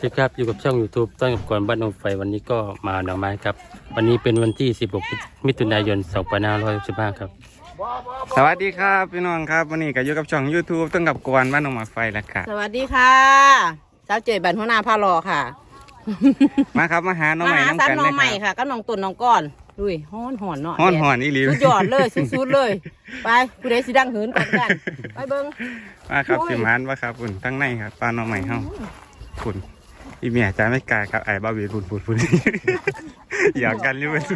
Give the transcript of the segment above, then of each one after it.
สวัสดีครับอยู่กับช่อง YouTube ต้นกับกวนบ้านนมไฟวันนี้ก็มาหน่อไม้ครับ วันนี้เป็นวันที่ 16 มิถุนายน 2565 ครับสวัสดีครับพี่น้องครับวันนี้ก็อยู่กับช่อง YouTube ต้องกับกวนบ้านหนองหมากไฟแล้วค่ะสวัสดีค่ะสาวเจยบันหัวหน้าพารอค่ะ มาครับมาหาน้องใหม่หาน้ำซันกันน้เลองยใหม่ครับค่ะก็น้องตุนน้องก้อนดุยฮ้อนหอนเนาะฮ้อนแดดหอนอีหลีสุดยอดเลยสุดๆเลย ไปผู้ใดสิดังหืนก่อนกัน ไปเบิ้งมาครับโอ้ยสิมานว่าครับคุณทั้งในครับปลาน้องใหม่เฮาคุณ อีเมียจะไม่กล้าครับไอ้บ้าบีปุ่นปุ่นปุ่นอยากกันอยู่เป็นส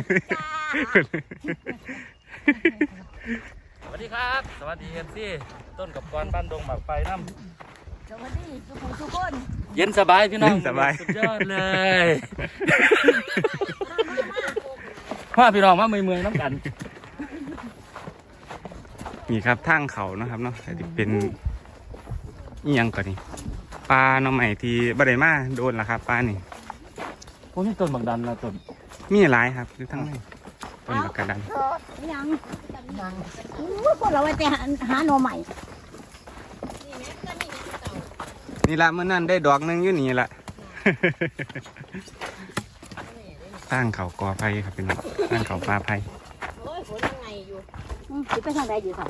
วัสดีครับ สวัสดีเอ็มซีต้นกับกวนบ้านดงหมากไฟน้ำสวัสดีสุขุสุขนเย็นสบายพี่น้องสบายสุดยอดเลยว่าพี่น้องว่าเมื่อยๆน้ำกันนี่ครับทางเขานะครับเนาะแต่ที่เป็นอีหยังก่อนนี่ ปลาน้องใหม่ที่บ่ได้มาโดนละครับปลานี่ผมมีต้นบักดันนะต้นมีหลายครับอยู่ทั้งในต้นบักกระดันยังยังอู้พวกเราว่าจะหาหาหน่อใหม่นี่ละเมื่อนั้นได้ดอกหนึงอยู่นี่ละสร้างเขากอไผ่ครับเป็นสร้างเขาปลาไผ่โอ้ยฝนยังไงอยู่อืมสิไปทางใดอยู่ค่ะ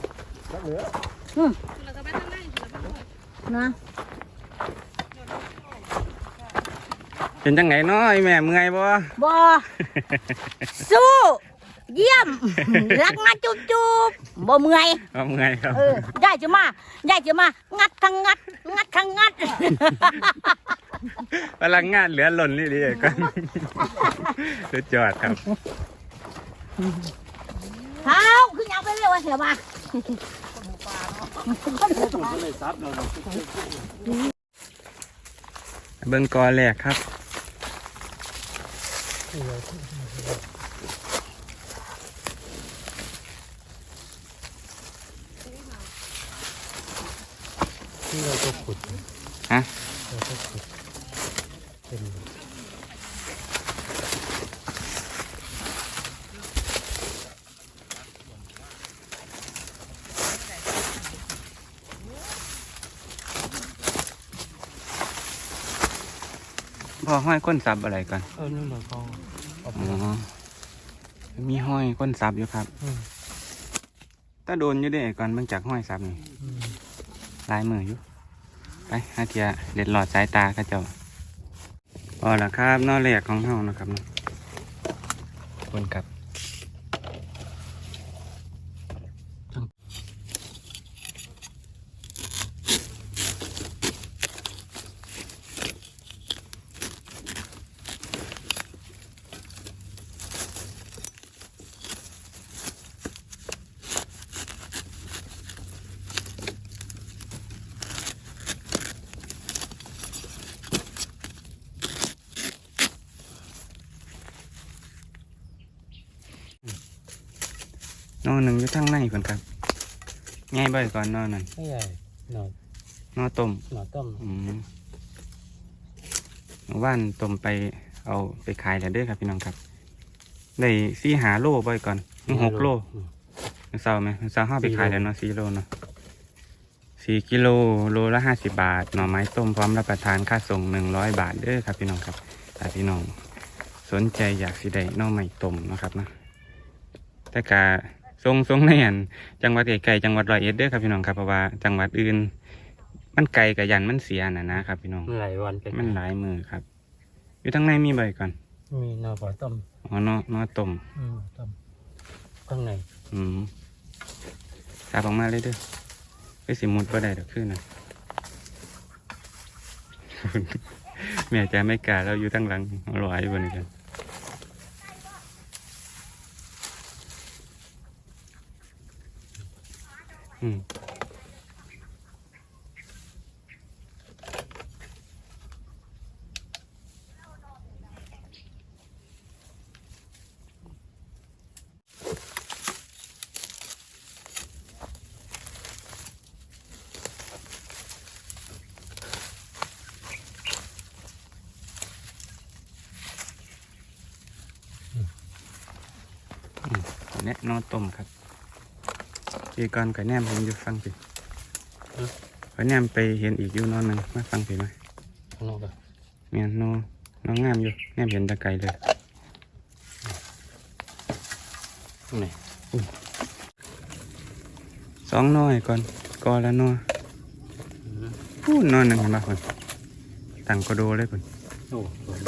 อืมนะเป็นจังไหน เนาะไอแม่เมื่อยบ่บอ สู้ เยี่ยม รักนะจุ๊บจุ๊บบ่เมื่อยบ่เมื่อยครับเออยายจะมายายจะมา งัดทั้งงัด งัดทั้งงัด พลังงานเหลือหล่นนี่ดีกันสุดยอดครับ เท้าขึ้นยังไปเรียกว่าเสียมาเบิ่งกอแรกครับ ที่เราจะขุดฮะเราจะขุดเป็น พอห้อยก้นซับอะไรก่อนเออนี่เหมือนเขาเอาไปอ๋อมีห้อยก้นซับอยู่ครับอืมถ้าโดนอยู่ได้ก่อนเบิ่งจากห้อยซับนี่อืมลายมืออยู่ไปฮาเทียเด็ดหลอดสายตาเข้าเจ้าพอละครับนอแรกของเฮานะครับเนาะคนกับางในคนครับง่ายบ่อยก่อนนอนั่นไม่ใหญ่หนอนนอต้มหนอนต้มอืมเมื่อว่านต้มไปเอาไปขายแล้วเด้อครับพี่น้องครับได้สี่หาโลบ่อยก่อนหกโลอืมมื้อเศร้าไหมมื้อเศร้าห้าไปสี่โลขายแล้วเนาะสี่โลเนาะสี่กิโลโลละห้าสิบาท หน่อไม้ต้มพร้อมรับประทานค่าส่งหนึ่งร้อยบาทเด้อครับพี่น้องครับถ้าพี่น้องสนใจอยากสิได้หน่อไม้ต้มเนาะครับนะแต่กา ทรงทรงในอันจังหวัดไกลๆจังหวัดร้อยเอ็ดเด้อครับพี่น้องครับเพราะว่าจังหวัดอื่น มันไกลกับยันมันเสียน่ะนะครับ พี่น้องมันหลายวันกันมันหลายมือครับ อยู่ทั้งในมีใบก่อนมีหนอปลาต้มอ๋อเนอนอต้มอืมต้มข้างในอืมสาบออกมาเลยเด้อไปสิมุดบ่ได้ดอกขึ้นนะแม่จะไม่กล้าเราอยู่ทั้งหลังเอาลอยบนกัน อืมแนะนอต้มครับ อีก่อนกับแนมผมอยู่ฟังสิขอแนมไปเห็นอีกอยู่นอนหนึ่งมาฟังสิไหมข้างนอกอะเมียนโนน้องงามอยู่แนมเห็นตะไกลเลยนี่สองหน้อยก่อนกอละหนัวพูดนอนหนึ่งเห็นปะคนตั้งกระโดเลยคนโอ้สวย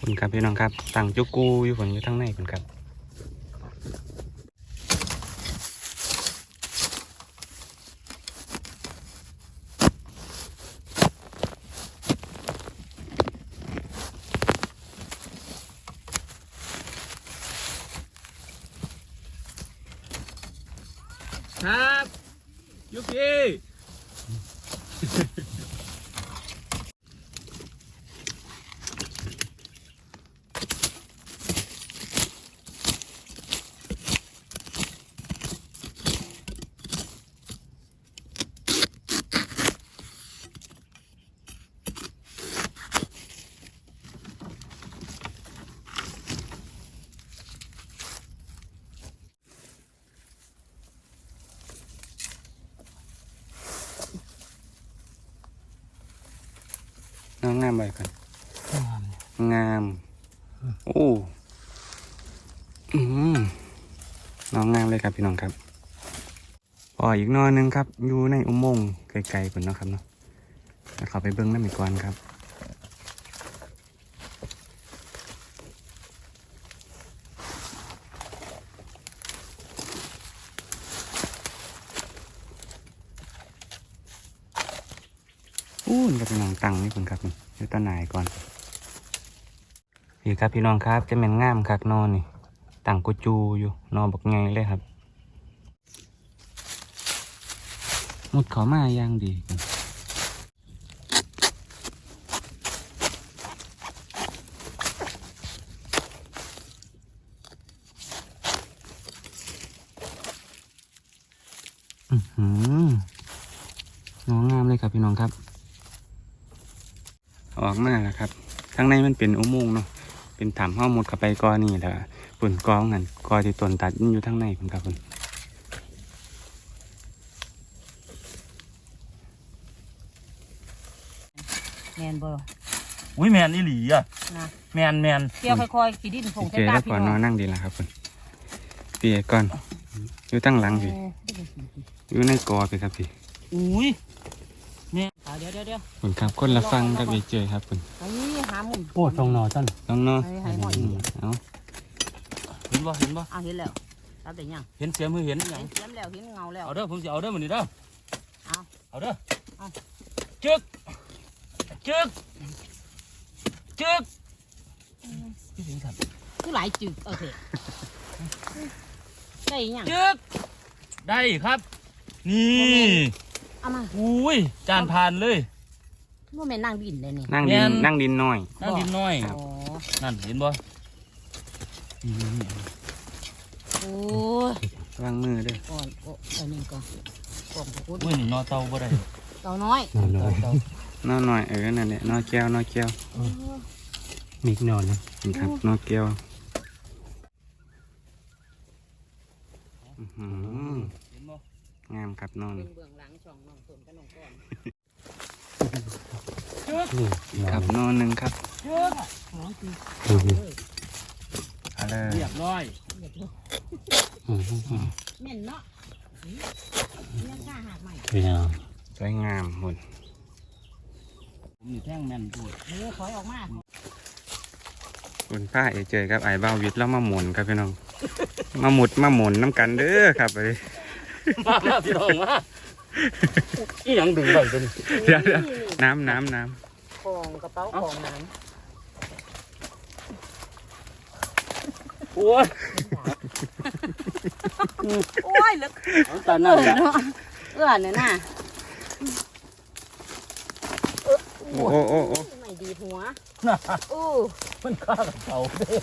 คุณครับพี่น้องครับตั้งจุกูอยู่คนอยู่ทั้งในคนครับครับยุกี้ น้องงามไปก่อนงาม โอ้อืมน้องงามเลยครับพี่น้องครับพออีกหนอนหนึงครับ อยู่ในอุโมงค์ไกลๆก่อนเนาะครับเนาะแล้วเขาไปเบิ้งน้ำอีกก่อนครับ อู้นกับพี่น้องตังนี่คุณครับนี่อยู่ต้นไหนก่ อนพี่ครับพี่น้องครับจะเป็นง่ามคักนอนนี่ต่างกุจูอยู่นอนบอกไงเลยครับมุดเขามาอย่างดีครับอือหือน้องงามเลยครับพี่น้องครับ ออก มาแล้วครับข้างในมันเป็นอุโมงค์เนาะเป็นถ้ำห้ามุดเข้าไปกอนี่แหละปุ่นกองนั่นกอที่ต้นตัดมันอยู่ทางในคุณครับคุณแมนบ่อุ้ยแมนอีหลีอะนะแมนแมนเที่ยวค่อยๆขี่ดินผงเจอแล้วก่อนนอนนั่งดีแล้วครับคุณเปียก่อนอยู่ตั้งหลังพี่อยู่ในกอพี่ครับพี่อุ้ย เอาเดี๋ยวเดี๋ยวเดี๋ยวคุณครับคนละฟังกับเอเจอครับคุณไอ้หามุมโอ้ทองนอจันน้องเนาะไอ้หายหอยอืมเอาเห็นบ่เห็นบ่เอาเห็นแล้วรับแต่ยังเห็นเสียมือเห็นหยัเห็งนเสียมแล้วเห็นเงาแล้วเอาเด้อผมจะเอาเด้อมันนี่เด้อเอาเอาเด้อเอาจึกจึกจึกพี่สิงครับคือหลายจึกโอเคได้ยังจึกได้ครับ นี่ เอามาอุ้ยจานผ่านเลยว่าแม่นนั่งดินเลยนี่นั่งดินแม่นนั่งดินน้อย นั่นดินน้อย อ๋อนั่นเห็นบ่โอ้ยวางมือเด้วยก่อนโอ้อันนี้ก่อนก่อนพูดอุ้ยนี่นอเตาบ่ได้เต่าน้อยเตาเตาน้อหน่อยเออนั่นแหละน้อแก้วน้อแก้วมีอีกนอนนะนี่ครับน้อแก้วอื้อหือเห็นบ่งามครับนอนเป็นเบื้องหลังช่องน้องสนกับน้องก้อน นี่อีกครับนอนหนึ่งครับน้องคือเอาเลยเรียบร้อยแม่นเนาะยังกล้าหักใหม่เป็นยังสวยงามหุ่นผมนี่แท่งแม่นพูดเออถอยออกมาคุณป้าเอเจอครับไอ้บ้าวิทย์แล้วมาหมุนครับพี่น้อง มาหมุดมาหมุนน้ำกันเด้อครับเอ้ยมาแล้วพี่น้องมา อีหยังดึงไว้ตัวนี้เดี๋ยวเดี๋ยวน้ำน้ำน้ของกระเป๋าของน้โอ้ยำโอ้ยลึกเอาตาหเอน้าอละเนาะเอื้อเนี่ยน่ะำโอ้โอ้โอ้โอ้ไม่ดีหัว อู้ มันฆ่ากับเขาเด้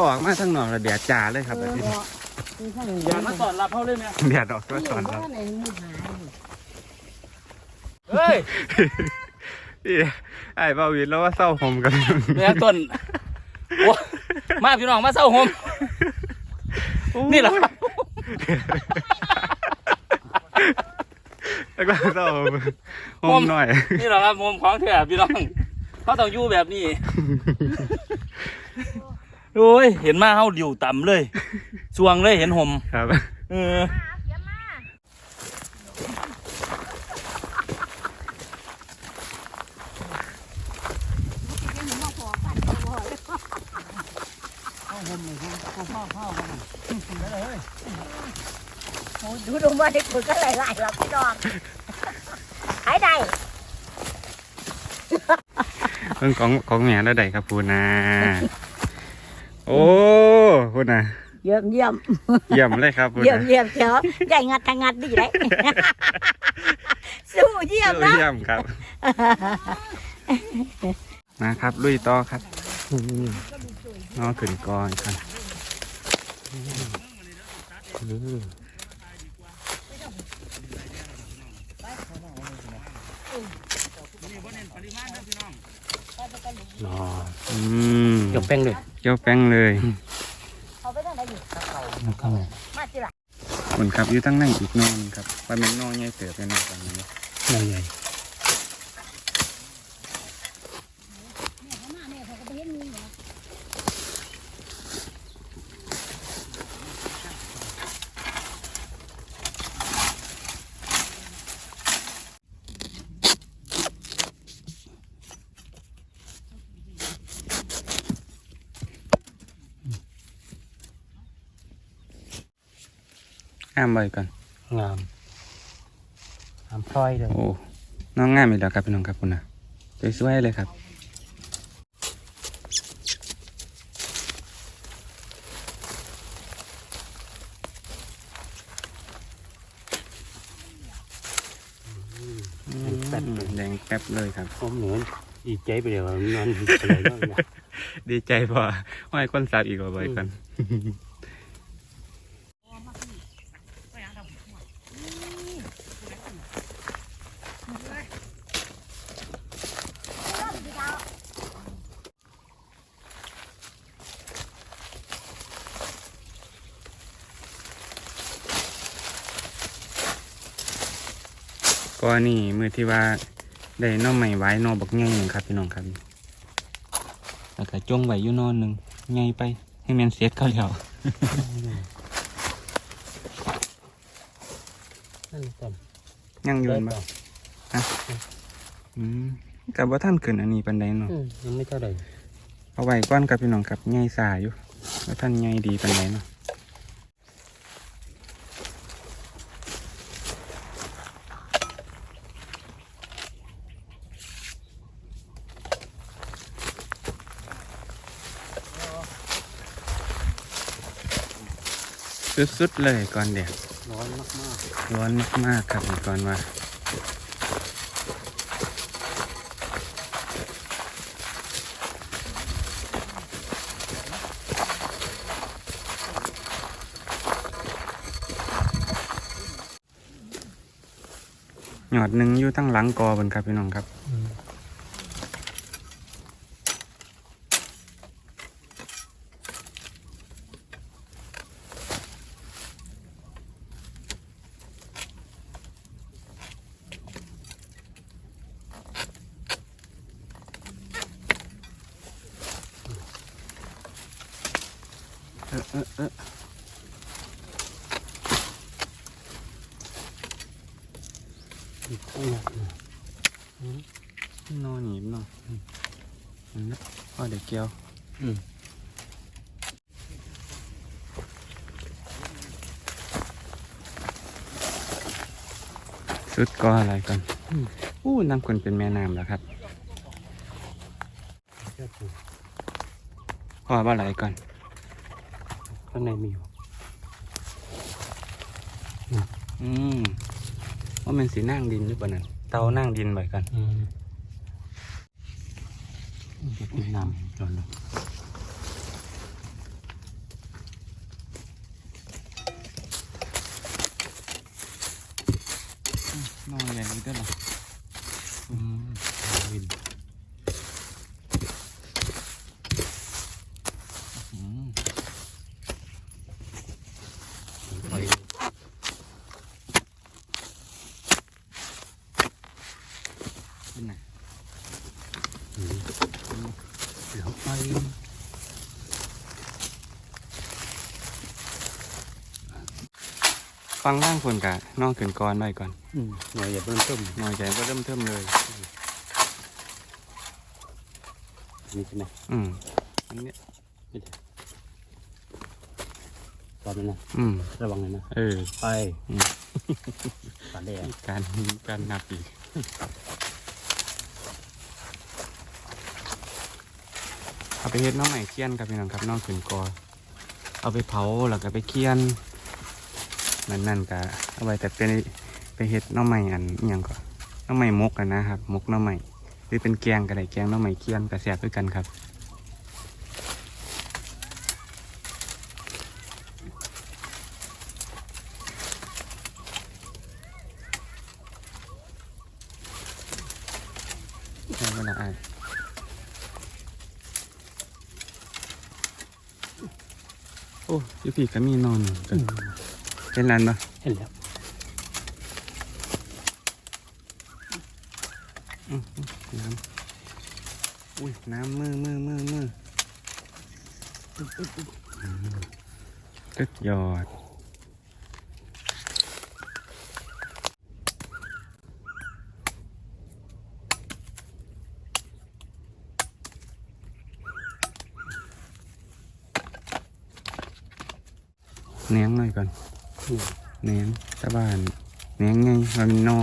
อพอออกมาทั้งหนอกระเดียดจ่าเลยครับเอแบบอนี้เนาะมีข้างหนึ่งอย่ามาตอนรับเขาเลยแม่เดียดออกตัวนี่ตอนเพครัราะบว่าในมือหาเฮ้ยพี่ไอ้บ้าวิทย์แล้วว่าเศร้าผมกันแม่ต้นโอ้มาพี่น้องมาเศร้าโฮมนี่แหละครับแล้วก็ต้องโฮมหน่อย นี่แหละครับโฮมของแท้พี่น้องเขาต้องอยู่แบบนี้ โอ้ย เห็นมาเฮาดิวต่ำเลยสวงเลยเห็นห่มครับ เออโอ้ยดูลงมาได้คนก็หลายๆแล้วพี่น้องหายได้เรื่องของของแม่แล้วใดครับพูนา โอ้พูนาเยี่ยมเยี่ยมเยี่ยมเลยครับพูเยี่ยมนาเยี่ยมเชียวใหญ่งัดทางงัดดีเลย สู้เยี่ยมนะ เยี่ยมครับ นะครับลุยต่อครับน้อขึ้นก่อนครับ นออืมเกี่ยวแป้งด้วยเกี่ยวแป้งเลยเอาไปทางไหนอยู่แล้วก็มาสิล่ะคนครับอยู่ตั้งในอีกนอนครับว่าเป็นนอนใหญ่เติบไปนอนตอนนี้นายใหญ่ห้า มไว้ก่อนงามงามพลอยเลยโอ้น้องงามอีกแล้วครับพี่น้องครับคุณนะสวยๆเลยครับแป๊บเลยแดงแป๊บเลยครับผมเหนือนดีใจไปเดี๋ยวนอนอะไรก็เนี่ยดีใจพอว่าให้คนสัตว์อีกว่าไว้กัน นี่มือที่ว่าได้หน้องใหม่ไว้หนอบักใหญ่หนึ่งครับพี่น้องครับแล้วก็จงไว้อยู่หนอนหนึ่งใหญ่ไปให้แมนเสียดเขาแล้วนั่นก่อนยังอยืนบ่อืมกับว่าท่านขึ้นอันนี้ปันใดเนาะอืมยังไม่เท่าไหร่เอาไว้ก้อนกับพี่น้องครับใหญ่สาอยู่ว่าท่านใหญ่ดีปันใดเนาะ สุดๆเลยก่อนเด็กร้อนมากร้อนมากๆครับก่อนว่าหยอดหนึ่งอยู่ตั้งหลังกอบนครับพี่น้องครับ ๆอืม เออเออเออ อีกข้างหลังนะ นอนหนีบเนาะอืมอันนั้นพ่อเด็กเกียว อืม สุดก็อะไรก่อนอู้น้ำคนเป็นแม่น้ำแล้วครับพ่อว่าอะไรก่อนข้างในมีอยู่อืมว่ามันสีนั่งดินหรือเปล่านั่นเตานั่งดินบ่อยกันอืมจะกินน้ำร้อนเลย เหลืงไปฟังร่างคนกะน้องขึ้นก้อนหน่ก่อนหน่อยอย่าเพิ่มเติมหน่อยอย่าเริ่มเติมเลยนี่ใช่ไหมอืมอันนี้ตอนนี้นนะอืมระวังเลยนะเออไปการดดการการหนักอีก เอาไปเฮ็ดน้องใหม่เคี่ยนครับพี่น้องครับน้องขึ้นกอเอาไปเผาแล้วก็ไปเคี่ยนนั่นนั่นก็เอาไว้แต่เป็นไปเฮ็ดน้องใหม่อันอย่างก็น้องใหม่มกกันนะครับมกน้องใหม่หรือเป็นแกงก็ได้แกงน้องใหม่เคี่ยนก็แซ่บด้วยกันครับใช่เวลาอ่านโอ้ อยูพี่ก็มีนอนอยู่จ้ะเป็นไรปะเห็นแล้วน้ำอุ้ยน้ำมือมือมือมืออืมตึกยอด เนียงหน่อย ก่อนนี่เนียงตะบ้านเนียงไงมันเป็นนอ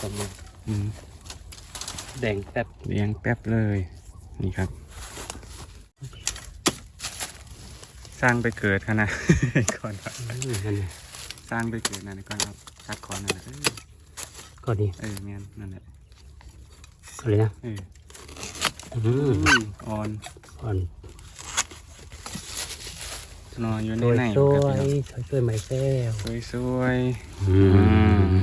ตรงนี้อืมแดงแป๊บเลี้ยงแป๊บเลย นี่ครับ สร้างไปเกิดขนาดก่อนครับอืมนั่นน่ะสร้างไปเกิดนั่นนะก่อนครับคัดคอนนั่นแหละเออก็ดีเออแมนนั่นแหละก็ เลยนะเอออือืมมอ่อนอ่อนนอนอยู่สในวยในสครับวยพี่น้องสวยสวยไหมแซ่วสวยสวยอืๆอืมม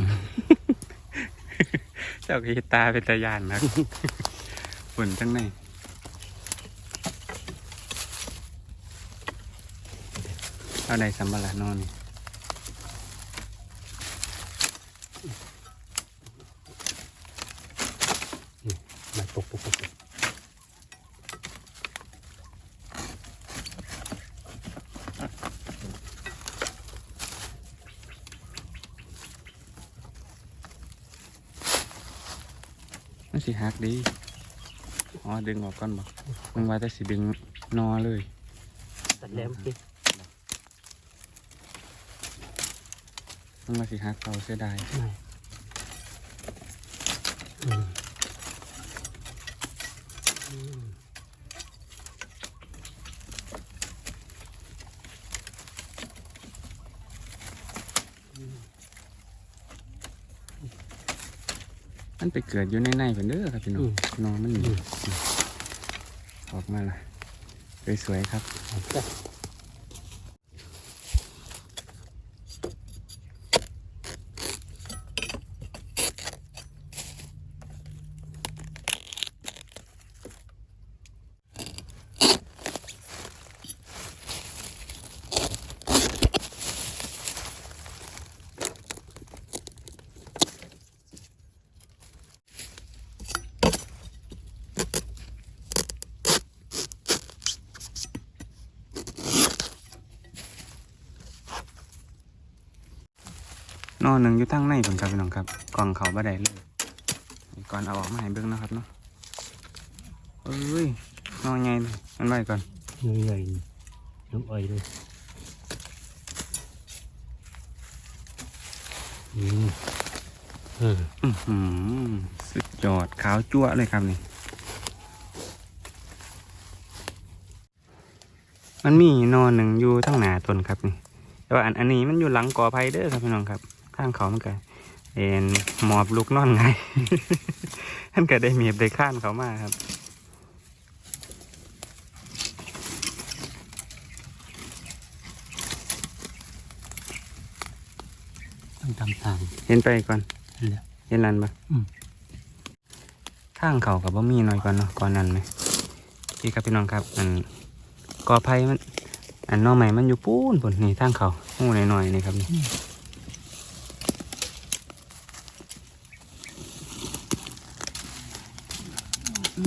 เจ้ากีตาเป็นตะยานนะฝุ่นทั้งในเอาใดสัมบาระนอนนี่ มาปกปกปกปกมันสิหักดี อ๋อ ดึงออกก่อนบอกมึงว่าแต่สิดึงนอเลย ตัดแล้วเมื่อกี้มึงว่าสิหักเขาเสียดายไม่อืมอืม มันไป เกิดอยู่ในในเป็นเด้อครับพี่น้องนอมันหนีออกมาละสวยๆครับ เอาจ้ะ นอหนึ่งอยู่ทั้งในผมครับพี่น้องครับกล่อง เขาบ่ได้เลยนี่ก่อนเอาออกมาให้เบิ่งเนาะครับเนาะเอ้ยนอใหญ่เลยมันไว้ก่อนเหนื่อยน้ำอ้อยเลยอืมเอออื้อหือสุดยอดขาวจั่วะเลยครับนี่มันมีนอนหนึ่งอยู่ทั้งหนาต้นครับนี่แต่ว่าอันอันนี้มันอยู่หลังกอไผ่เด้อครับพี่น้องครับ ข้างเขามันก็ เอ็นหมอบลูกนอนไงท่านก็ได้เมียบได้ข้านเขามาครับต้องทำทางเห็นไปก่อนนั่นแหละเห็นนันปะอืมข้างเขากับบ่มีหน่อยก่อนเนาะก่อนนั้นไหมพี่ครับพี่น้องครับอันกอไผ่มันอันหนอใหม่มันอยู่ปูนปุ่นนี่ทางเขาหูหน่อยๆนี่ครับนี่ น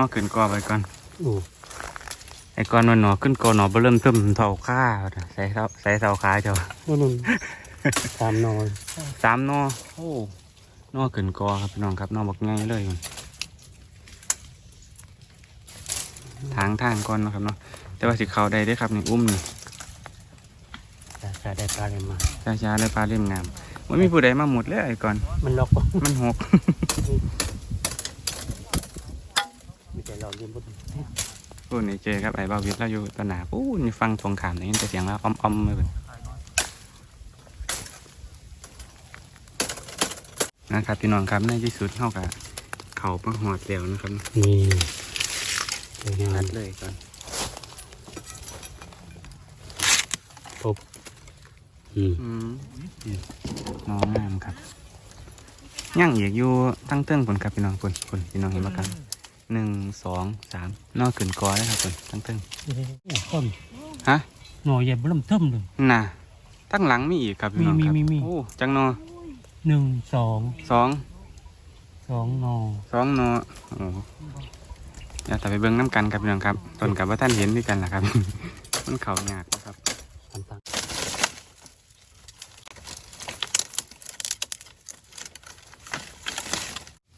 อขึ้นกอ ไปก่อนโอ้ไอ้ก้อนมันหนอขึ้นกอหนอเบเริ่มเทิมเท่าข้าใส่เท่าใส่เท่าขาเจ้าว่ามันตามนอนสามนอโอ้นอขึ้นกอครับพี่น้องครับนอบักง่ายเลยมันทางทางก่อนเนาะครับเนาะแต่ว่าสิเขาได้เด้อครับนี่อุ้มนี่จะจะได้ปลาอะไรมาช้าๆเลยปลาเล่มงามมันมีผู้ใดมาหมดเลยไอ้ก่อน มันล็อกมันหกมีแต่เราเรียนบน พูดในเจครับไอ้บาวิทเราอยู่ตะหนาปู้นี่ฟังทงขามได้ยินแต่เสียงแล้วอ้อมๆเลยเพิ่นนะครับพี่น้องครับในที่สุดเท่ากับเขาประหอดแล้วนะครับนี่สวยงาตัมดเลยก่อนปุ๊บอืมอืมน้องงามครับย่างอีกอยู่ทั้งเตื้องผลครับพี่น้องผลผลพี่น้องเห็นไหมครับ หนึ่งสองสามนอกขึ้นกอได้ครับผลทั้งเตื้งต้นฮะหน่อใหญ่เริ่มเทิมเลยน่ะตั้งหลังมีอีกครับพี่น้องครับมีมีมีโอ้จังนอหนึ่งสองสองสองนอสองนอโอ้อย่าแต่ไปเบิ้งน้ำกันครับพี่น้องครับต้นกับว่าท่านเห็นด้วยกันแหละครับ มันเขาหยากนะครับ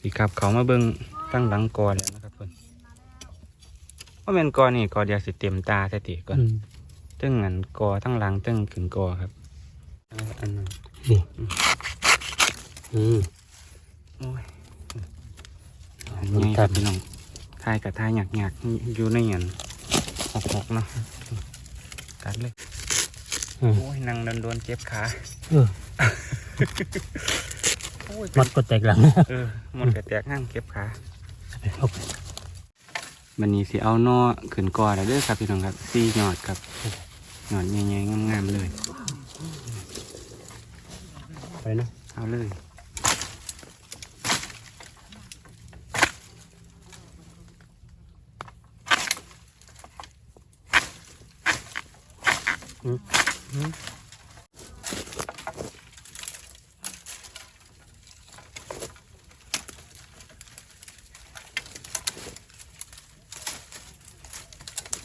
อีกครับเขามาเบิ้งตั้งหลังกอแล้วนะ ว่าเป็นกอนี่กอเดียวสิเต็มตาแท้ติก่อนอืมตึ้งอันกอทั้งหลังตึ้งขึ้นกอครับอันอันนั้นนี่อืมโอ้ยอันมันนี้คตัรัดบพี่น้องทายกับทายหยักหยักๆอยู่ในอันหกหกๆเนาะตัดเลยอืมโอ้ยนั่งโดนๆเจ็บขาเออมัดก็แตกหลังเออหมดกระแตกห้างเก็บขาเอาไป บันนี้สิเอานอขึ้นกอแล้วเด้อครับพี่น้องครับสี่หยอดครับหยอดใหญ่ๆงามๆเลยไปนะเอาเลย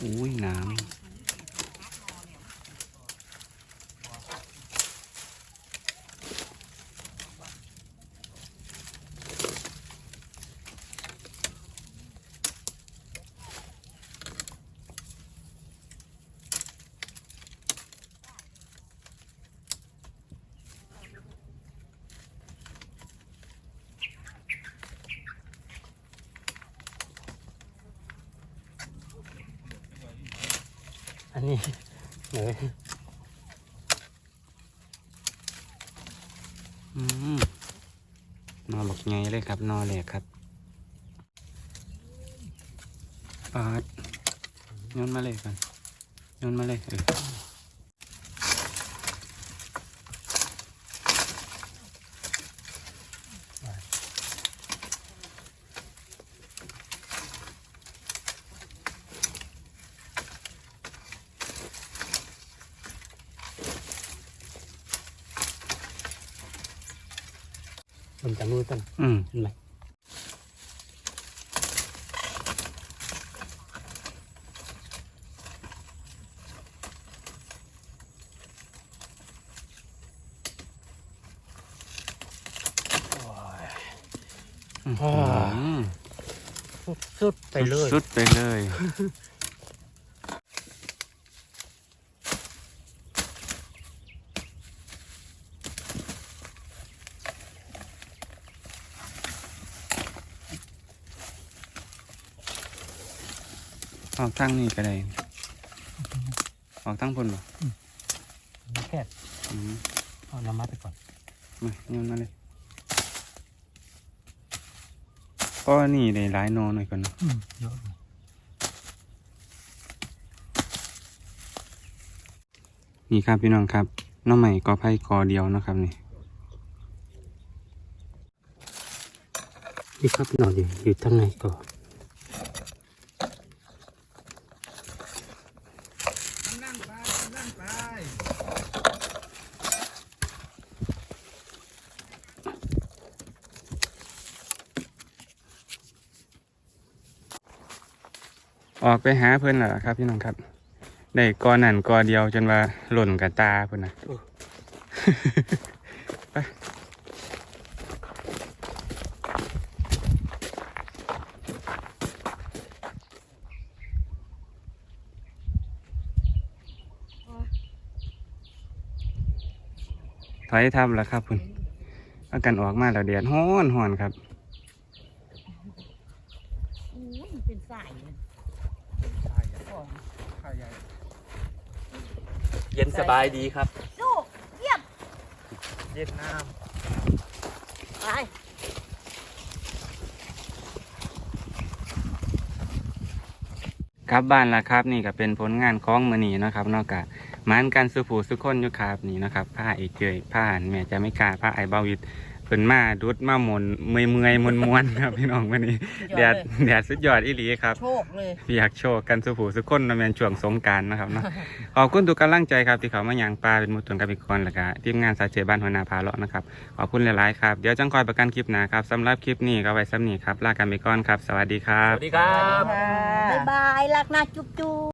อุ้ยน้ อันนี้เดี๋ยอืมนอบอกไงเลยครับ นอแหลกครับปาดย้อนมาเลยกันย้อนมาเลยเออ มันจะมือต้น อืม เห็นไหม อืมสุดไปเลย สุดไปเลย ออกทั้งนี้ก็ได้ ออกทั้งบนบ่แค่อืมเอาน้ำมาไปก่อน มาโยนมาเลย ก็นี่ได้หลายนอนหน่อยก่อนเนาะนี่ครับพี่น้องครับน้องใหม่กอไผ่กอเดียวนะครับนี่นี่ครับหน่อยอยู่อยู่ข้างในก่อน ออกไปหาเพื่อนแล้วล่ะครับ พี่น้องครับ ได้กอนั่นกอเดียวจนว่าหล่นกับตาเพื่อนนะไปถอยทับแล้วครับคุณอากันออกมาแล้วเดียดฮ้อนฮ้อนครับอู้มันเป็นสาย เย็นสบายดีครับสู้เยี่ยมเย็นน้ำไปกลับบ้านแล้วครับนี่ก็เป็นผลงานของมือนีนะครับนอกจากมันกันสุผูสุคนอยู่ครับนี่นะครับผ้าเอกเจยผ้าหนแม่จะไม่กล้าผ้าไอเบาวิด เพิ่นมาดุดมาหมุนเมื่อยเมื่อยมวนมวนๆครับพี่น้องวันนี้แดดแดดสุดยอดอีหลีครับ โชคเลย อยากโชว์กันสุผูสุคนเนาะแม่นช่วงสงกรารนะครับเนาะ ขอบคุณทุกกำลังใจครับที่เขามาอย่างปลาเป็นหมุตุนกับอีกคนแล้วก็ทีมงานสายเจบ้านหัวหน้าพาเลาะนะครับ ขอบคุณหลายๆครับ เดี๋ยวจังคอยประกันคลิปหน้าครับสำหรับคลิปนี้ก็ไว้ซ้ำนี้ครับลากันไปก่อนครับ สวัสดีครัสบ วัสดีครับ บ๊ายบายรักนะจุ๊บจุ๊บ